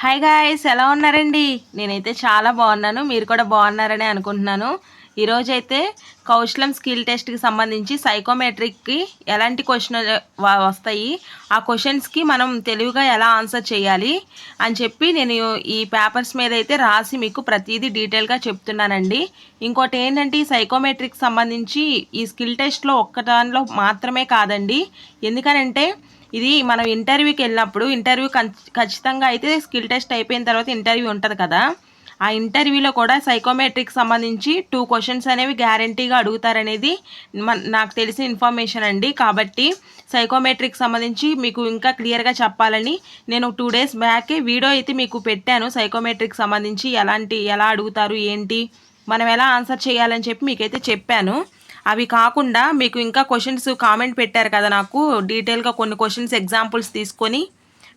Hi guys ఎలా ఉన్నారండి? నేనైతే చాలా బాగున్నాను. మీరు కూడా బాగున్నారని అనుకుంటున్నాను. ఈరోజు అయితే కౌశలం స్కిల్ టెస్ట్కి సంబంధించి సైకోమెట్రిక్కి ఎలాంటి క్వశ్చన్ వస్తాయి? ఆ క్వశ్చన్స్కి మనం తెలివిగా ఎలా ఆన్సర్ చేయాలి? అని చెప్పి నేను ఈ పేపర్స్ మీద అయితే రాసి మీకు ప్రతిదీ డీటెయిల్గా చెప్తున్నానండి. ఇంకోటి ఏంటంటే ఈ సైకోమెట్రిక్ సంబంధించి ఈ స్కిల్ టెస్ట్లో ఒక్క దానిలో మాత్రమే కాదండి. ఎందుకనంటే ఇది మనం ఇంటర్వ్యూకి వెళ్ళినప్పుడు ఇంటర్వ్యూ ఖచ్చితంగా అయితే స్కిల్ టెస్ట్ అయిపోయిన తర్వాత ఇంటర్వ్యూ ఉంటుంది కదా. ఆ ఇంటర్వ్యూలో కూడా సైకోమెట్రిక్ సంబంధించి టూ క్వశ్చన్స్ అనేవి గ్యారంటీగా అడుగుతారనేది నాకు తెలిసిన ఇన్ఫర్మేషన్ అండి. కాబట్టి సైకోమెట్రిక్ సంబంధించి మీకు ఇంకా క్లియర్గా చెప్పాలని నేను టూ డేస్ బ్యాకే వీడియో అయితే మీకు పెట్టాను. సైకోమెట్రిక్ సంబంధించి ఎలాంటి ఎలా అడుగుతారు ఏంటి మనం ఎలా ఆన్సర్ చేయాలని చెప్పి మీకైతే చెప్పాను. అవి కాకుండా మీకు ఇంకా క్వశ్చన్స్ కామెంట్ పెట్టారు కదా నాకు. డీటెయిల్గా కొన్ని క్వశ్చన్స్ ఎగ్జాంపుల్స్ తీసుకొని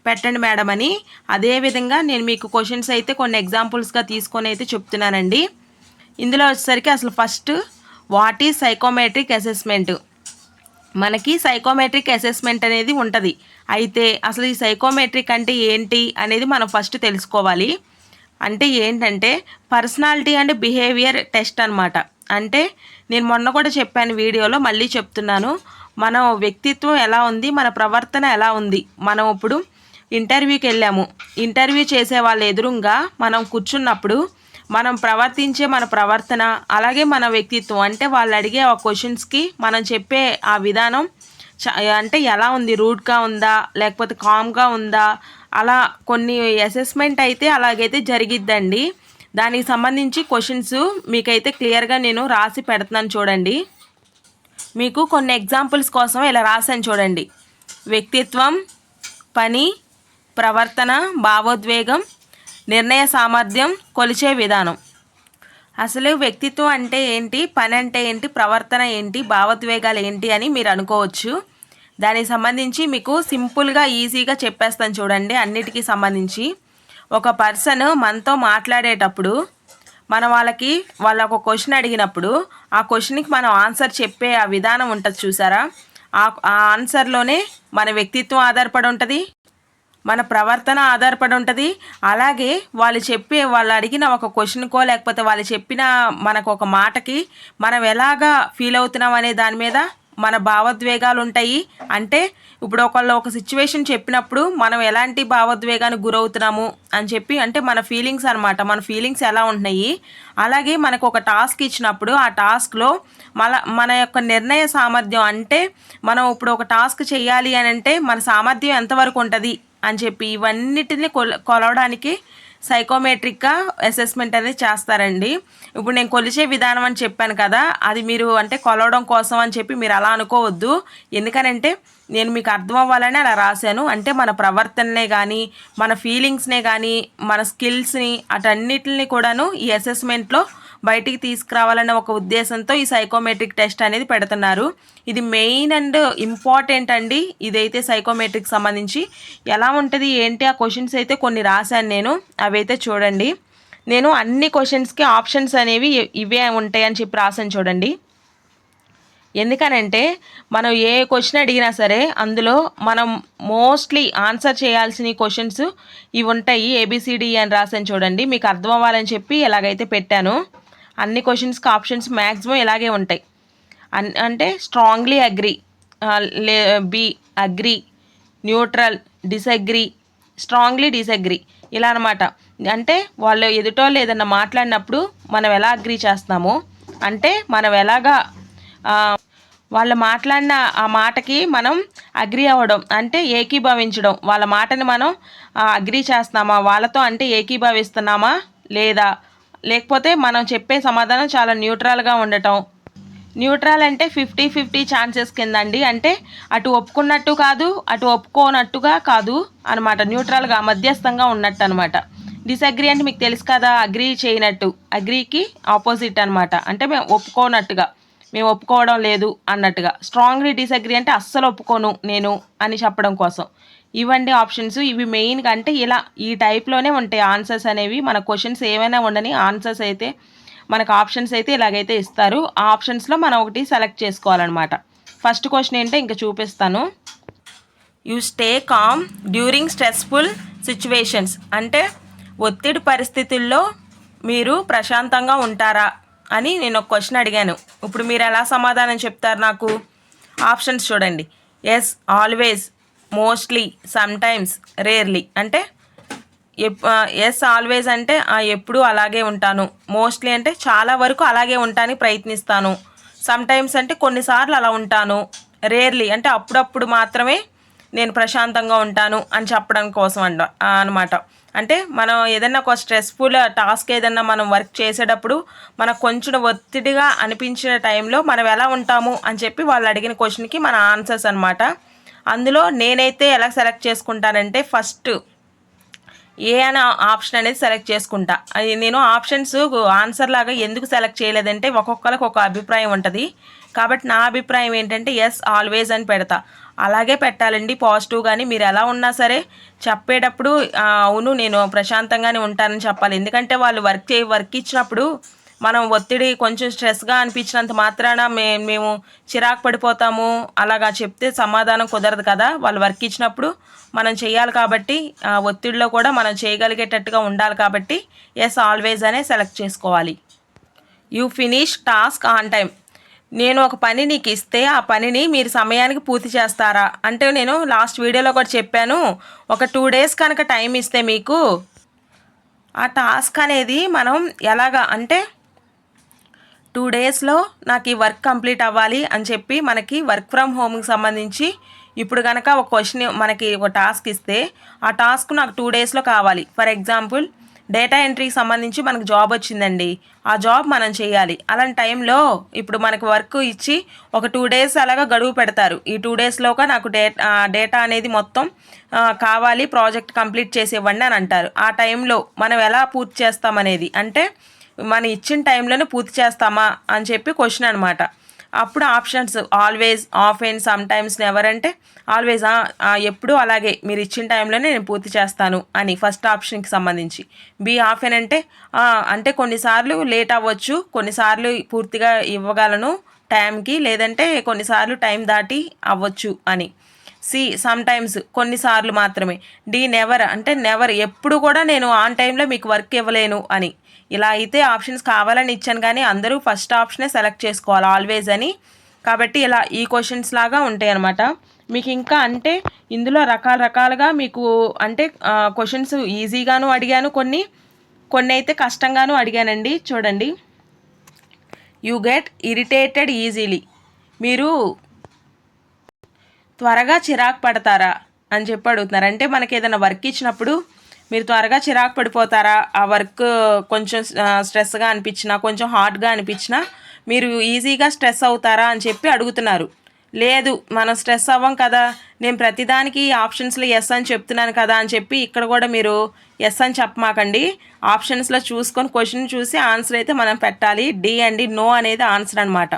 పెట్టండి మేడం అని. అదేవిధంగా నేను మీకు క్వశ్చన్స్ అయితే కొన్ని ఎగ్జాంపుల్స్గా తీసుకొని అయితే చెప్తున్నానండి. ఇందులో వచ్చేసరికి అసలు first what is psychometric assessment మనకి సైకోమెట్రిక్ అసెస్మెంట్ అనేది ఉంటుంది. అయితే అసలు ఈ సైకోమెట్రిక్ అంటే ఏంటి అనేది మనం ఫస్ట్ తెలుసుకోవాలి. అంటే ఏంటంటే పర్సనాలిటీ అండ్ బిహేవియర్ టెస్ట్ అనమాట అంటే నేను మొన్న కూడా చెప్పాను వీడియోలో మళ్ళీ చెప్తున్నాను. మన వ్యక్తిత్వం ఎలా ఉంది మన ప్రవర్తన ఎలా ఉంది? మనం ఇప్పుడు ఇంటర్వ్యూకి వెళ్ళాము. ఇంటర్వ్యూ చేసే వాళ్ళ ఎదురుగా మనం కూర్చున్నప్పుడు మనం ప్రవర్తించే మన ప్రవర్తన అలాగే మన వ్యక్తిత్వం అంటే వాళ్ళు అడిగే ఆ క్వశ్చన్స్కి మనం చెప్పే ఆ విధానం అంటే ఎలా ఉంది? రూట్గా ఉందా? లేకపోతే కామ్గా ఉందా? అలా కొన్ని అసెస్మెంట్ అయితే అలాగైతే జరిగిద్దండి. దానికి సంబంధించి క్వశ్చన్స్ మీకైతే క్లియర్గా నేను రాసి పెడుతున్నాను చూడండి. మీకు కొన్ని ఎగ్జాంపుల్స్ కోసం ఇలా రాశాను చూడండి. వ్యక్తిత్వం పని ప్రవర్తన భావోద్వేగం నిర్ణయ సామర్థ్యం కొలిచే విధానం. అసలు వ్యక్తిత్వం అంటే ఏంటి? పని అంటే ఏంటి? ప్రవర్తన ఏంటి? భావోద్వేగాలు ఏంటి అని మీరు అనుకోవచ్చు. దానికి సంబంధించి మీకు సింపుల్గా ఈజీగా చెప్పేస్తాను చూడండి అన్నిటికీ సంబంధించి. ఒక పర్సన్ మనతో మాట్లాడేటప్పుడు మన వాళ్ళకి వాళ్ళ ఒక క్వశ్చన్ అడిగినప్పుడు ఆ క్వశ్చన్కి మనం ఆన్సర్ చెప్పే ఆ విధానం ఉంటుంది చూసారా? ఆ ఆన్సర్లోనే మన వ్యక్తిత్వం ఆధారపడి ఉంటుంది మన ప్రవర్తన ఆధారపడి ఉంటుంది. అలాగే వాళ్ళు చెప్పే వాళ్ళు అడిగిన ఒక క్వశ్చన్కో లేకపోతే వాళ్ళు చెప్పిన మనకు ఒక మాటకి మనం ఎలాగా ఫీల్ అవుతున్నాం అనే దాని మీద మన భావోద్వేగాలు ఉంటాయి అంటే ఇప్పుడు ఒకళ్ళు ఒక సిచ్యువేషన్ చెప్పినప్పుడు మనం ఎలాంటి భావోద్వేగానికి గురవుతున్నాము అని చెప్పి అంటే మన ఫీలింగ్స్ అనమాట మన ఫీలింగ్స్ ఎలా ఉంటున్నాయి? అలాగే మనకు ఒక టాస్క్ ఇచ్చినప్పుడు ఆ టాస్క్లో మన మన యొక్క నిర్ణయ సామర్థ్యం అంటే మనం ఇప్పుడు ఒక టాస్క్ చేయాలి అని అంటే మన సామర్థ్యం ఎంతవరకు ఉంటుంది అని చెప్పి ఇవన్నిటిని కొల కొలవడానికి సైకోమెట్రిక్గా అసెస్మెంట్ అనేది చేస్తారండి. ఇప్పుడు నేను కొలిచే విధానం అని చెప్పాను కదా అది మీరు అంటే కొలవడం కోసం అని చెప్పి మీరు అలా అనుకోవద్దు. ఎందుకనంటే నేను మీకు అర్థం అవ్వాలని అలా రాశాను. అంటే మన ప్రవర్తననే కానీ మన ఫీలింగ్స్నే కానీ మన స్కిల్స్ని అటన్నిటిని కూడాను ఈ అసెస్మెంట్లో బయటికి తీసుకురావాలన్న ఒక ఉద్దేశంతో ఈ సైకోమెట్రిక్ టెస్ట్ అనేది పెడుతున్నారు. ఇది మెయిన్ అండ్ ఇంపార్టెంట్ అండి. ఇదైతే సైకోమెట్రిక్ సంబంధించి ఎలా ఉంటుంది ఏంటి ఆ క్వశ్చన్స్ అయితే కొన్ని రాశాను నేను. అవైతే చూడండి. నేను అన్ని క్వశ్చన్స్కి ఆప్షన్స్ అనేవి ఇవే ఉంటాయని చెప్పి రాశాను చూడండి. ఎందుకనంటే మనం ఏ క్వశ్చన్ అడిగినా సరే అందులో మనం మోస్ట్లీ ఆన్సర్ చేయాల్సిన క్వశ్చన్స్ ఇవి ఉంటాయి ఏబిసిడి అని రాసాను చూడండి. మీకు అర్థం అవ్వాలని చెప్పి ఎలాగైతే పెట్టాను. అన్ని క్వశ్చన్స్కి ఆప్షన్స్ మ్యాక్సిమం ఇలాగే ఉంటాయి. అన్ అంటే స్ట్రాంగ్లీ అగ్రి లే B agree neutral disagree strongly disagree ఇలా అనమాట అంటే వాళ్ళు ఎదుటోళ్ళు ఏదన్నా మాట్లాడినప్పుడు మనం ఎలా అగ్రి చేస్తామో అంటే మనం ఎలాగా వాళ్ళు మాట్లాడిన ఆ మాటకి మనం అగ్రి అవ్వడం అంటే ఏకీభవించడం. వాళ్ళ మాటని మనం అగ్రి చేస్తున్నామా? వాళ్ళతో అంటే ఏకీభవిస్తున్నామా? లేదా? లేకపోతే మనం చెప్పే సమాధానం చాలా న్యూట్రల్గా ఉండటం. న్యూట్రల్ అంటే ఫిఫ్టీ ఫిఫ్టీ ఛాన్సెస్ కిందండి. అంటే అటు ఒప్పుకున్నట్టు కాదు అటు ఒప్పుకోనట్టుగా కాదు అనమాట న్యూట్రల్గా మధ్యస్థంగా ఉన్నట్టు అనమాట డిసగ్రీ అంటే మీకు తెలుసు కదా అగ్రీ చేయనట్టు. అగ్రీకి ఆపోజిట్ అనమాట అంటే మేము ఒప్పుకోనట్టుగా. మేము ఒప్పుకోవడం లేదు అన్నట్టుగా. స్ట్రాంగ్లీ డిసగ్రీ అంటే అస్సలు ఒప్పుకోను నేను అని చెప్పడం కోసం. ఇవండి ఆప్షన్స్ ఇవి మెయిన్గా అంటే ఇలా ఈ టైప్లోనే ఉంటాయి ఆన్సర్స్ అనేవి. మన క్వశ్చన్స్ ఏమైనా ఉండని ఆన్సర్స్ అయితే మనకు ఆప్షన్స్ అయితే ఇలాగైతే ఇస్తారు. ఆ ఆప్షన్స్లో మనం ఒకటి సెలెక్ట్ చేసుకోవాలన్నమాట. ఫస్ట్ క్వశ్చన్ ఏంటో ఇంకా చూపిస్తాను. You stay calm during stressful situations అంటే ఒత్తిడి పరిస్థితుల్లో మీరు ప్రశాంతంగా ఉంటారా అని నేను ఒక క్వశ్చన్ అడిగాను. ఇప్పుడు మీరు ఎలా సమాధానం చెప్తారు నాకు? ఆప్షన్స్ చూడండి. Yes always mostly sometimes rarely. అంటే ఎస్ ఆల్వేస్ అంటే ఎప్పుడూ అలాగే ఉంటాను. మోస్ట్లీ అంటే చాలా వరకు అలాగే ఉంటానికి ప్రయత్నిస్తాను. సమ్టైమ్స్ అంటే కొన్నిసార్లు అలా ఉంటాను. రేర్లీ అంటే అప్పుడప్పుడు మాత్రమే నేను ప్రశాంతంగా ఉంటాను అని చెప్పడం కోసం అంట అనమాట. అంటే మనం ఏదైనా ఒక స్ట్రెస్ఫుల్ టాస్క్ ఏదైనా మనం వర్క్ చేసేటప్పుడు మనకు కొంచెం ఒత్తిడిగా అనిపించిన టైంలో మనం ఎలా ఉంటాము అని చెప్పి వాళ్ళు అడిగిన క్వశ్చన్కి మన ఆన్సర్స్ అనమాట. అందులో నేనైతే ఎలా సెలెక్ట్ చేసుకుంటానంటే ఫస్ట్ ఏ అనే ఆప్షన్ అనేది సెలెక్ట్ చేసుకుంటా. అది నేను ఆప్షన్స్ ఆన్సర్ లాగా ఎందుకు సెలెక్ట్ చేయలేదంటే ఒక్కొక్కరికి ఒక అభిప్రాయం ఉంటుంది. కాబట్టి నా అభిప్రాయం ఏంటంటే ఎస్ ఆల్వేస్ అని పెడతా. అలాగే పెట్టాలండి పాజిటివ్ కానీ మీరు ఎలా ఉన్నా సరే చెప్పేటప్పుడు అవును నేను ప్రశాంతంగానే ఉంటానని చెప్పాలి. ఎందుకంటే వాళ్ళు వర్క్ చే వర్క్ ఇచ్చినప్పుడు మనం ఒత్తిడి కొంచెం స్ట్రెస్గా అనిపించినంత మాత్రాన మే మేము చిరాకు పడిపోతాము. అలాగా చెప్తే సమాధానం కుదరదు కదా. వాళ్ళు వర్క్ ఇచ్చినప్పుడు మనం చేయాలి కాబట్టి ఆ ఒత్తిడిలో కూడా మనం చేయగలిగేటట్టుగా ఉండాలి కాబట్టి ఎస్ ఆల్వేస్ అనే సెలెక్ట్ చేసుకోవాలి. You finish task on time నేను ఒక పని నీకు ఇస్తే ఆ పనిని మీరు సమయానికి పూర్తి చేస్తారా? అంటే నేను లాస్ట్ వీడియోలో కూడా చెప్పాను. ఒక టూ డేస్ కనుక టైం ఇస్తే మీకు ఆ టాస్క్ అనేది మనం ఎలాగా అంటే టూ డేస్లో నాకు ఈ వర్క్ కంప్లీట్ అవ్వాలి అని చెప్పి మనకి వర్క్ ఫ్రమ్ హోమ్కి సంబంధించి ఇప్పుడు కనుక ఒక క్వశ్చన్ మనకి ఒక టాస్క్ ఇస్తే ఆ టాస్క్ నాకు టూ డేస్లో కావాలి. ఫర్ ఎగ్జాంపుల్ డేటా ఎంట్రీకి సంబంధించి మనకు జాబ్ వచ్చిందండి. ఆ జాబ్ మనం చేయాలి. అలాంటి టైంలో ఇప్పుడు మనకు వర్క్ ఇచ్చి ఒక టూ డేస్ అలాగా గడువు పెడతారు. ఈ టూ డేస్లోగా నాకు డేటా డేటా అనేది మొత్తం కావాలి ప్రాజెక్ట్ కంప్లీట్ చేసి ఇవ్వండి అని అంటారు. ఆ టైంలో మనం ఎలా పూర్తి చేస్తామనేది అంటే మనం ఇచ్చిన టైంలోనే పూర్తి చేస్తామా అని చెప్పి క్వశ్చన్ అనమాట అప్పుడు ఆప్షన్స్ ఆల్వేస్ ఆఫ్ అండ్ సమ్ టైమ్స్ నెవర్ అంటే ఆల్వేస్ ఎప్పుడూ అలాగే మీరు ఇచ్చిన టైంలోనే నేను పూర్తి చేస్తాను అని ఫస్ట్ ఆప్షన్కి సంబంధించి. బి ఆఫ్ ఎన్ అంటే అంటే కొన్నిసార్లు లేట్ అవ్వచ్చు కొన్నిసార్లు పూర్తిగా ఇవ్వగలను టైంకి లేదంటే కొన్నిసార్లు టైం దాటి అవ్వచ్చు అని. సి సమ్ టైమ్స్ కొన్నిసార్లు మాత్రమే. డి నెవర్ అంటే నెవర్ ఎప్పుడు కూడా నేను ఆన్ టైంలో మీకు వర్క్ ఇవ్వలేను అని. ఇలా అయితే ఆప్షన్స్ కావాలని ఇచ్చాను కానీ అందరూ ఫస్ట్ ఆప్షనే సెలెక్ట్ చేసుకోవాలి ఆల్వేజ్ అని. కాబట్టి ఇలా ఈ క్వశ్చన్స్ లాగా ఉంటాయి అన్నమాట. మీకు ఇంకా అంటే ఇందులో రకాల రకాలుగా మీకు అంటే క్వశ్చన్స్ ఈజీగాను అడిగాను కొన్ని కొన్ని అయితే కష్టంగాను అడిగానండి. చూడండి. You get irritated easily. మీరు త్వరగా చిరాకు పడతారా అని చెప్పి అడుగుతున్నారు. అంటే మనకి ఏదైనా వర్క్ ఇచ్చినప్పుడు మీరు త్వరగా చిరాకు పడిపోతారా? ఆ వర్క్ కొంచెం స్ట్రెస్గా అనిపించినా కొంచెం హార్డ్గా అనిపించినా మీరు ఈజీగా స్ట్రెస్ అవుతారా అని చెప్పి అడుగుతున్నారు. లేదు మనం స్ట్రెస్ అవ్వం కదా నేను ప్రతిదానికి ఆప్షన్స్లో ఎస్ అని చెప్తున్నాను కదా అని చెప్పి ఇక్కడ కూడా మీరు ఎస్ అని చెప్పమాకండి. ఆప్షన్స్లో చూసుకొని క్వశ్చన్ చూసి ఆన్సర్ అయితే మనం పెట్టాలి. డి అండి నో అనేది ఆన్సర్ అనమాట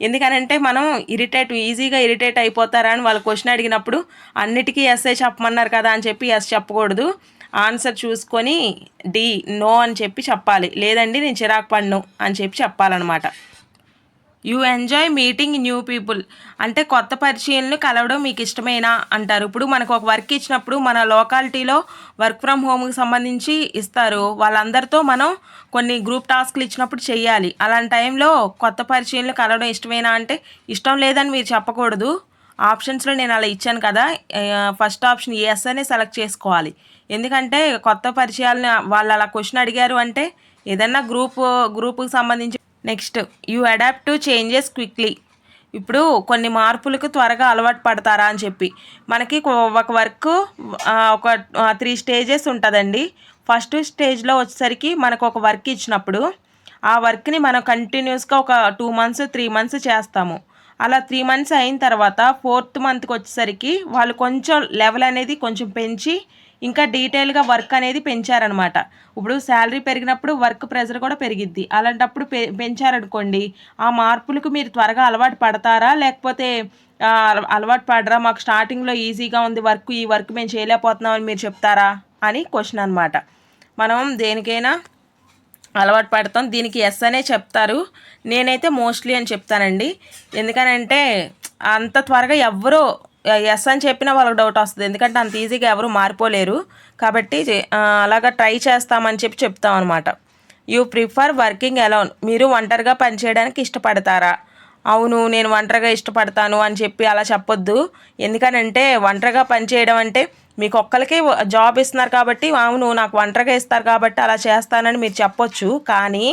ఎందుకనంటే మనం ఇరిటేట్ ఈజీగా ఇరిటేట్ అయిపోతారా అని వాళ్ళు క్వశ్చన్ అడిగినప్పుడు అన్నిటికీ ఎస్ఏ చెప్పమన్నారు కదా అని చెప్పి ఎస్ చెప్పకూడదు. ఆన్సర్ చూసుకొని డి నో అని చెప్పి చెప్పాలి. లేదండి నేను చిరాకు పడను అని చెప్పి చెప్పాలన్నమాట. You enjoy meeting new people. అంటే కొత్త పరిచయాలను కలవడం మీకు ఇష్టమేనా అంటారు. ఇప్పుడు మనకు ఒక వర్క్ ఇచ్చినప్పుడు మన లోకాలిటీలో వర్క్ ఫ్రమ్ హోమ్కి సంబంధించి ఇస్తారు. వాళ్ళందరితో మనం కొన్ని గ్రూప్ టాస్క్లు ఇచ్చినప్పుడు చేయాలి అలాంటి టైంలో కొత్త పరిచయాలను కలవడం ఇష్టమేనా అంటే ఇష్టం లేదని మీరు చెప్పకూడదు. ఆప్షన్స్లో నేను అలా ఇచ్చాను కదా ఫస్ట్ ఆప్షన్ ఎస్ అనే సెలెక్ట్ చేసుకోవాలి. ఎందుకంటే కొత్త పరిచయాలను వాళ్ళు అలా క్వశ్చన్ అడిగారు అంటే ఏదన్నా గ్రూప్ గ్రూప్కి సంబంధించి next you adapt to changes quickly. ఇప్పుడు కొన్ని మార్పులకు త్వరగా అలవాటు పడతారా అని చెప్పి. మనకి ఒక వర్క్ ఒక త్రీ స్టేజెస్ ఉంటుందండి. ఫస్ట్ స్టేజ్లో వచ్చేసరికి మనకు ఒక వర్క్ ఇచ్చినప్పుడు ఆ వర్క్ని మనం కంటిన్యూస్గా ఒక టూ మంత్స్ త్రీ మంత్స్ చేస్తాము. అలా త్రీ మంత్స్ అయిన తర్వాత ఫోర్త్ మంత్కి వచ్చేసరికి వాళ్ళు కొంచెం లెవెల్ అనేది కొంచెం పెంచి ఇంకా డీటెయిల్గా వర్క్ అనేది పెంచారనమాట ఇప్పుడు శాలరీ పెరిగినప్పుడు వర్క్ ప్రెషర్ కూడా పెరిగిద్ది. అలాంటప్పుడు పె పెంచారనుకోండి ఆ మార్పులకు మీరు త్వరగా అలవాటు పడతారా? లేకపోతే అల- అలవాటు పడరా? మాకు స్టార్టింగ్లో ఈజీగా ఉంది వర్క్ ఈ వర్క్ మేము చేయలేకపోతున్నామని మీరు చెప్తారా? అని క్వశ్చన్ అనమాట మనం దేనికైనా అలవాటు పడతాం. దీనికి ఎస్ అనే చెప్తారు. నేనైతే మోస్ట్లీ అని చెప్తానండి. ఎందుకనంటే అంత త్వరగా ఎవ్వరూ ఎస్ అని చెప్పినా వాళ్ళకి డౌట్ వస్తుంది. ఎందుకంటే అంత ఈజీగా ఎవరు మారిపోలేరు. కాబట్టి అలాగా ట్రై చేస్తామని చెప్పి చెప్తాం అనమాట యూ ప్రిఫర్ వర్కింగ్ అలౌన్ మీరు ఒంటరిగా పనిచేయడానికి ఇష్టపడతారా? అవును నేను ఒంటరిగా ఇష్టపడతాను అని చెప్పి అలా చెప్పొద్దు. ఎందుకనంటే ఒంటరిగా పనిచేయడం అంటే మీకు ఒక్కరికే జాబ్ ఇస్తున్నారు కాబట్టి అవును నాకు ఒంటరిగా ఇస్తారు కాబట్టి అలా చేస్తానని మీరు చెప్పొచ్చు. కానీ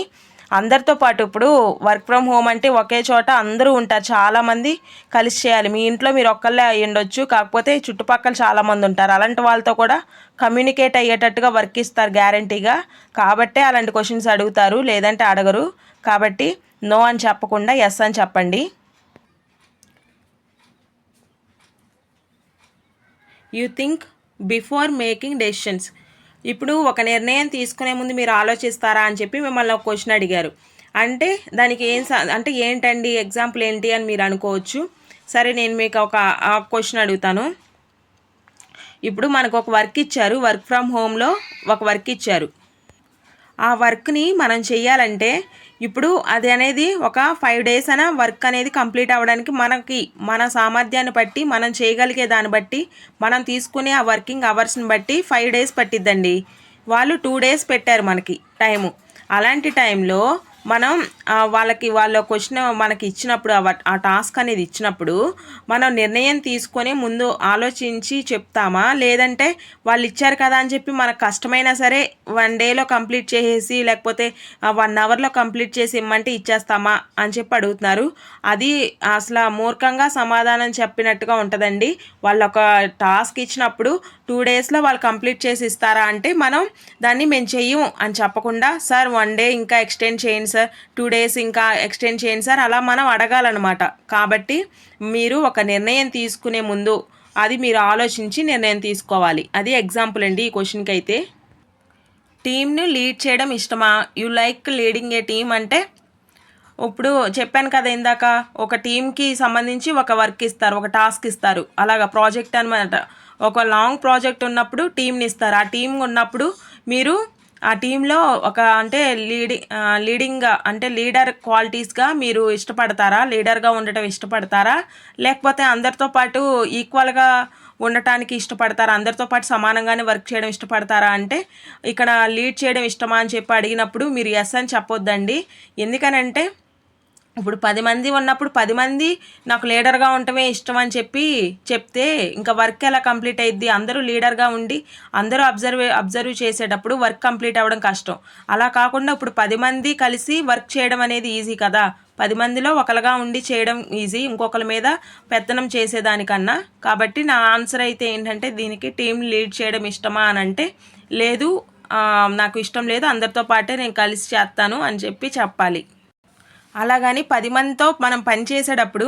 అందరితో పాటు ఇప్పుడు వర్క్ ఫ్రమ్ హోమ్ అంటే ఒకే చోట అందరూ ఉంటారు. చాలామంది కలిసి చేయాలి. మీ ఇంట్లో మీరు ఒక్కళ్ళే అయ్యుండొచ్చు కాకపోతే చుట్టుపక్కల చాలామంది ఉంటారు. అలాంటి వాళ్ళతో కూడా కమ్యూనికేట్ అయ్యేటట్టుగా వర్క్ ఇస్తారు గ్యారంటీగా కాబట్టే అలాంటి క్వశ్చన్స్ అడుగుతారు లేదంటే అడగరు. కాబట్టి నో అని చెప్పకుండా ఎస్ అని చెప్పండి. You think before making decisions ఇప్పుడు ఒక నిర్ణయం తీసుకునే ముందు మీరు ఆలోచిస్తారా అని చెప్పి మిమ్మల్ని ఒక క్వశ్చన్ అడిగారు. అంటే దానికి ఏం అంటే ఏంటండి ఎగ్జాంపుల్ ఏంటి అని మీరు అనుకోవచ్చు. సరే నేను మీకు ఒక క్వశ్చన్ అడుగుతాను. ఇప్పుడు మనకు ఒక వర్క్ ఇచ్చారు. వర్క్ ఫ్రమ్ హోమ్లో ఒక వర్క్ ఇచ్చారు. ఆ వర్క్ని మనం చేయాలంటే ఇప్పుడు అది అనేది ఒక ఫైవ్ డేస్ అయినా వర్క్ అనేది కంప్లీట్ అవ్వడానికి మనకి మన సామర్థ్యాన్ని బట్టి మనం చేయగలిగే దాన్ని బట్టి మనం తీసుకునే ఆ వర్కింగ్ అవర్స్ని బట్టి ఫైవ్ డేస్ పట్టిద్దండి. వాళ్ళు టూ డేస్ పెట్టారు మనకి టైము. అలాంటి టైంలో మనం వాళ్ళకి వాళ్ళ క్వశ్చన్ మనకి ఇచ్చినప్పుడు ఆ టాస్క్ అనేది ఇచ్చినప్పుడు మనం నిర్ణయం తీసుకొని ముందు ఆలోచించి చెప్తామా? లేదంటే వాళ్ళు ఇచ్చారు కదా అని చెప్పి మనకు కష్టమైనా సరే వన్ డేలో కంప్లీట్ చేసేసి లేకపోతే వన్ అవర్లో కంప్లీట్ చేసి ఇమ్మంటే ఇచ్చేస్తామా అని చెప్పి అడుగుతున్నారు. అది అసలు మూర్ఖంగా సమాధానం చెప్పినట్టుగా ఉంటుందండి. వాళ్ళు ఒక టాస్క్ ఇచ్చినప్పుడు టూ డేస్లో వాళ్ళు కంప్లీట్ చేసి ఇస్తారా అంటే మనం దాన్ని మేము చెయ్యము అని చెప్పకుండా సార్ వన్ డే ఇంకా ఎక్స్టెండ్ చేయండి సార్. టూ డేస్ ఇంకా ఎక్స్టెండ్ చేయండి సార్. అలా మనం అడగాలన్నమాట. కాబట్టి మీరు ఒక నిర్ణయం తీసుకునే ముందు అది మీరు ఆలోచించి నిర్ణయం తీసుకోవాలి. అది ఎగ్జాంపుల్ అండి ఈ క్వశ్చన్కి అయితే. టీమ్ను లీడ్ చేయడం ఇష్టమా? You like leading a team అంటే ఇప్పుడు చెప్పాను కదా ఇందాక ఒక టీంకి సంబంధించి ఒక వర్క్ ఇస్తారు ఒక టాస్క్ ఇస్తారు. అలాగా ప్రాజెక్ట్ అనమాట ఒక లాంగ్ ప్రాజెక్ట్ ఉన్నప్పుడు టీంని ఇస్తారు. ఆ టీం ఉన్నప్పుడు మీరు ఆ టీంలో ఒక అంటే లీడి లీడింగ్గా అంటే లీడర్ క్వాలిటీస్గా మీరు ఇష్టపడతారా? లీడర్గా ఉండటం ఇష్టపడతారా? లేకపోతే అందరితో పాటు ఈక్వల్గా ఉండటానికి ఇష్టపడతారా? అందరితో పాటు సమానంగానే వర్క్ చేయడం ఇష్టపడతారా? అంటే ఇక్కడ లీడ్ చేయడం ఇష్టమా అని చెప్పి అడిగినప్పుడు మీరు ఎస్ అని చెప్పొద్దండి. ఎందుకనంటే ఇప్పుడు పది మంది ఉన్నప్పుడు పది మంది నాకు లీడర్గా ఉండటమే ఇష్టం అని చెప్పి చెప్తే ఇంకా వర్క్ ఎలా కంప్లీట్ అయ్యిద్ది అందరూ లీడర్గా ఉండి అందరూ అబ్జర్వ్ అబ్జర్వ్ చేసేటప్పుడు వర్క్ కంప్లీట్ అవ్వడం కష్టం. అలా కాకుండా ఇప్పుడు పది మంది కలిసి వర్క్ చేయడం అనేది ఈజీ కదా? పది మందిలో ఒకరుగా ఉండి చేయడం ఈజీ ఇంకొకరి మీద పెత్తనం చేసేదానికన్నా. కాబట్టి నా ఆన్సర్ అయితే ఏంటంటే దీనికి టీం లీడ్ చేయడం ఇష్టమా అని అంటే లేదు. నాకు ఇష్టం లేదు. అందరితో పాటే నేను కలిసి చేస్తాను అని చెప్పి చెప్పాలి. అలాగని పది మందితో మనం పని చేసేటప్పుడు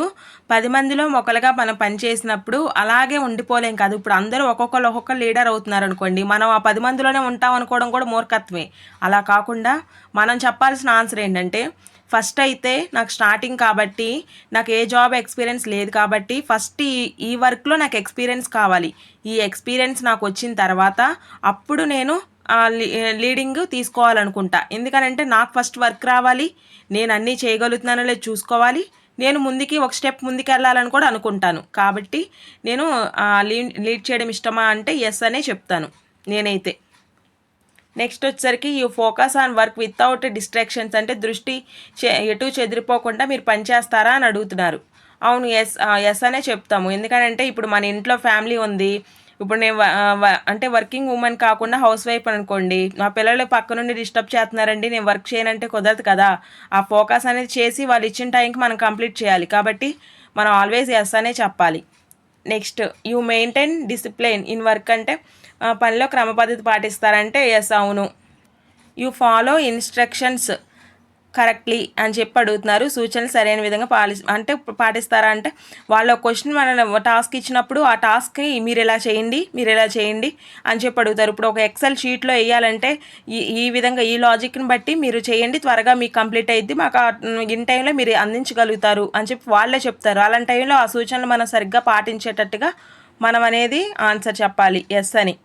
పది మందిలో ఒకరుగా మనం పని చేసినప్పుడు అలాగే ఉండిపోలేం కాదు. ఇప్పుడు అందరూ ఒక్కొక్కరు ఒక్కొక్క లీడర్ అవుతున్నారు అనుకోండి మనం ఆ పది మందిలోనే ఉంటాం అనుకోవడం కూడా మూర్ఖత్వమే. అలా కాకుండా మనం చెప్పాల్సిన ఆన్సర్ ఏంటంటే ఫస్ట్ అయితే నాకు స్టార్టింగ్ కాబట్టి నాకు ఏ జాబ్ ఎక్స్పీరియన్స్ లేదు కాబట్టి ఫస్ట్ ఈ ఈ వర్క్లో నాకు ఎక్స్పీరియన్స్ కావాలి. ఈ ఎక్స్పీరియన్స్ నాకు వచ్చిన తర్వాత అప్పుడు నేను లీడింగ్ తీసుకోవాలనుకుంటా. ఎందుకనంటే నాకు ఫస్ట్ వర్క్ రావాలి నేను అన్నీ చేయగలుగుతున్నానో లేదు చూసుకోవాలి నేను ముందుకి ఒక స్టెప్ ముందుకు వెళ్ళాలని కూడా అనుకుంటాను. కాబట్టి నేను లీడ్ లీడ్ చేయడం ఇష్టమా అంటే ఎస్ అనే చెప్తాను నేనైతే. నెక్స్ట్ వచ్చేసరికి you focus on work without distractions అంటే దృష్టి చె- ఎటు చెదిరిపోకుండా మీరు పనిచేస్తారా అని అడుగుతున్నారు. అవును ఎస్ ఎస్ అనే చెప్తాము. ఎందుకంటే ఇప్పుడు మన ఇంట్లో ఫ్యామిలీ ఉంది ఇప్పుడు నేను అంటే వర్కింగ్ ఉమెన్ కాకుండా హౌస్ వైఫ్ అనుకోండి నా పిల్లలు పక్క నుండి డిస్టర్బ్ చేస్తున్నారండి నేను వర్క్ చేయనంటే కుదరదు కదా. ఆ ఫోకస్ అనేది చేసి వాళ్ళు ఇచ్చిన టైంకి మనం కంప్లీట్ చేయాలి. కాబట్టి మనం ఆల్వేస్ ఎస్ అనే చెప్పాలి. Next you maintain discipline in work అంటే పనిలో క్రమపద్ధతి పాటిస్తారంటే ఎస్ అవును. యూ ఫాలో ఇన్స్ట్రక్షన్స్ కరెక్ట్లీ అని చెప్పి అడుగుతున్నారు. సూచనలు సరైన విధంగా పాలి అంటే పాటిస్తారా అంటే వాళ్ళ క్వశ్చన్ మన టాస్క్ ఇచ్చినప్పుడు ఆ టాస్క్ని మీరు ఎలా చేయండి మీరు ఎలా చేయండి అని చెప్పి అడుగుతారు. ఇప్పుడు ఒక ఎక్సెల్ షీట్లో వేయాలంటే ఈ ఈ విధంగా ఈ లాజిక్ని బట్టి మీరు చేయండి. త్వరగా మీకు కంప్లీట్ అయ్యిద్ది మాకు ఇన్ టైంలో మీరు అందించగలుగుతారు అని చెప్పి వాళ్ళే చెప్తారు. అలాంటి టైంలో ఆ సూచనలు మనం సరిగ్గా పాటించేటట్టుగా మనం అనేది ఆన్సర్ చెప్పాలి. ఎస్ అని.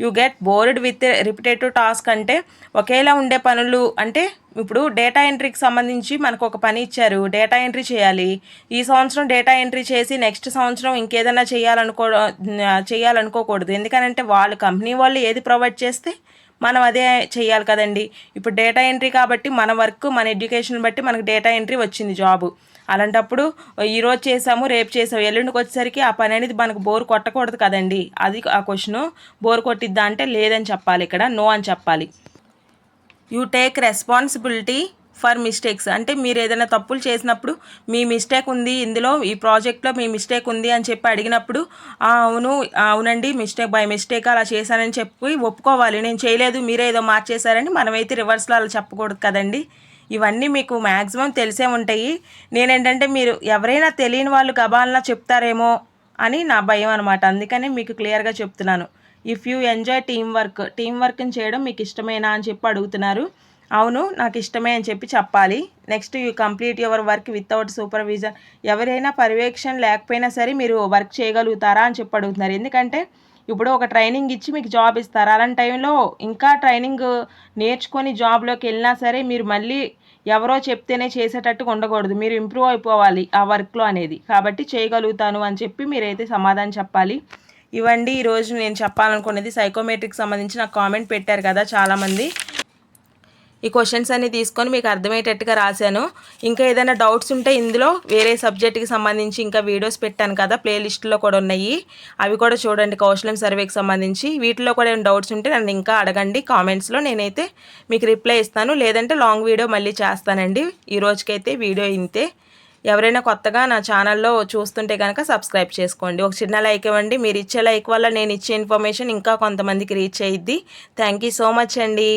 You get bored with repetitive task అంటే ఒకేలా ఉండే పనులు అంటే ఇప్పుడు డేటా ఎంట్రీకి సంబంధించి మనకు ఒక పని ఇచ్చారు. డేటా ఎంట్రీ చేయాలి. ఈ సంవత్సరం డేటా ఎంట్రీ చేసి నెక్స్ట్ సంవత్సరం ఇంకేదైనా చేయాలనుకో చేయాలనుకోకూడదు. ఎందుకనంటే వాళ్ళు కంపెనీ వాళ్ళు ఏది ప్రొవైడ్ చేస్తే మనం అదే చేయాలి కదండి. ఇప్పుడు డేటా ఎంట్రీ కాబట్టి మన వర్క్ మన ఎడ్యుకేషన్ బట్టి మనకు డేటా ఎంట్రీ వచ్చింది జాబు అలాంటప్పుడు ఈరోజు చేసాము రేపు చేసాము. ఎల్లుండికి వచ్చేసరికి ఆ పని అనేది మనకు బోర్ కొట్టకూడదు కదండి. అది ఆ క్వశ్చన్ బోర్ కొట్టిద్దా అంటే లేదని చెప్పాలి ఇక్కడ. నో అని చెప్పాలి. You take responsibility for mistakes. అంటే మీరు ఏదైనా తప్పులు చేసినప్పుడు మీ మిస్టేక్ ఉంది ఇందులో ఈ ప్రాజెక్ట్లో మీ మిస్టేక్ ఉంది అని చెప్పి అడిగినప్పుడు అవును అవునండి మిస్టేక్ బై మిస్టేక్ అలా చేశానని చెప్పి ఒప్పుకోవాలి. నేను చేయలేదు మీరే ఏదో మార్చేశారని మనమైతే రివర్స్లో అలా చెప్పకూడదు కదండి. ఇవన్నీ మీకు మ్యాక్సిమం తెలిసే ఉంటాయి. నేనేంటంటే మీరు ఎవరైనా తెలియని వాళ్ళు గబాలన చెప్తారేమో అని నా భయం అనమాట అందుకని మీకు క్లియర్గా చెప్తున్నాను. If you enjoy team work team వర్క్ని చేయడం మీకు ఇష్టమేనా అని చెప్పి అడుగుతున్నారు. అవును నాకు ఇష్టమే అని చెప్పి చెప్పాలి. Next you complete your work without supervision ఎవరైనా పర్యవేక్షణ లేకపోయినా సరే మీరు వర్క్ చేయగలుగుతారా అని చెప్పి అడుగుతున్నారు. ఎందుకంటే ఇప్పుడు ఒక ట్రైనింగ్ ఇచ్చి మీకు జాబ్ ఇస్తారు. అలాంటి టైంలో ఇంకా ట్రైనింగ్ నేర్చుకొని జాబ్లోకి వెళ్ళినా సరే మీరు మళ్ళీ ఎవరో చెప్తేనే చేసేటట్టుగా ఉండకూడదు. మీరు ఇంప్రూవ్ అయిపోవాలి ఆ వర్క్లో అనేది. కాబట్టి చేయగలుగుతాను అని చెప్పి మీరైతే సమాధానం చెప్పాలి. ఇవ్వండి ఈరోజు నేను చెప్పాలనుకున్నది సైకోమెట్రిక్ సంబంధించి నాకు కామెంట్ పెట్టారు కదా చాలామంది. ఈ క్వశ్చన్స్ అన్ని తీసుకొని మీకు అర్థమయ్యేటట్టుగా రాశాను. ఇంకా ఏదైనా డౌట్స్ ఉంటే ఇందులో వేరే సబ్జెక్ట్కి సంబంధించి ఇంకా వీడియోస్ పెట్టాను కదా ప్లేలిస్ట్లో కూడా ఉన్నాయి. అవి కూడా చూడండి కౌశలం సర్వేకి సంబంధించి. వీటిలో కూడా ఏమైనా డౌట్స్ ఉంటే నన్ను ఇంకా అడగండి. కామెంట్స్లో నేనైతే మీకు రిప్లై ఇస్తాను. లేదంటే లాంగ్ వీడియో మళ్ళీ చేస్తానండి. ఈ రోజుకైతే వీడియో ఇంతే. ఎవరైనా కొత్తగా నా ఛానల్లో చూస్తుంటే కనుక సబ్స్క్రైబ్ చేసుకోండి. ఒక చిన్న లైక్ ఇవ్వండి. మీరు ఇచ్చే లైక్ వల్ల నేను ఇచ్చే ఇన్ఫర్మేషన్ ఇంకా కొంతమందికి రీచ్ అయ్యిద్ది థ్యాంక్ యూ సో మచ్ అండి.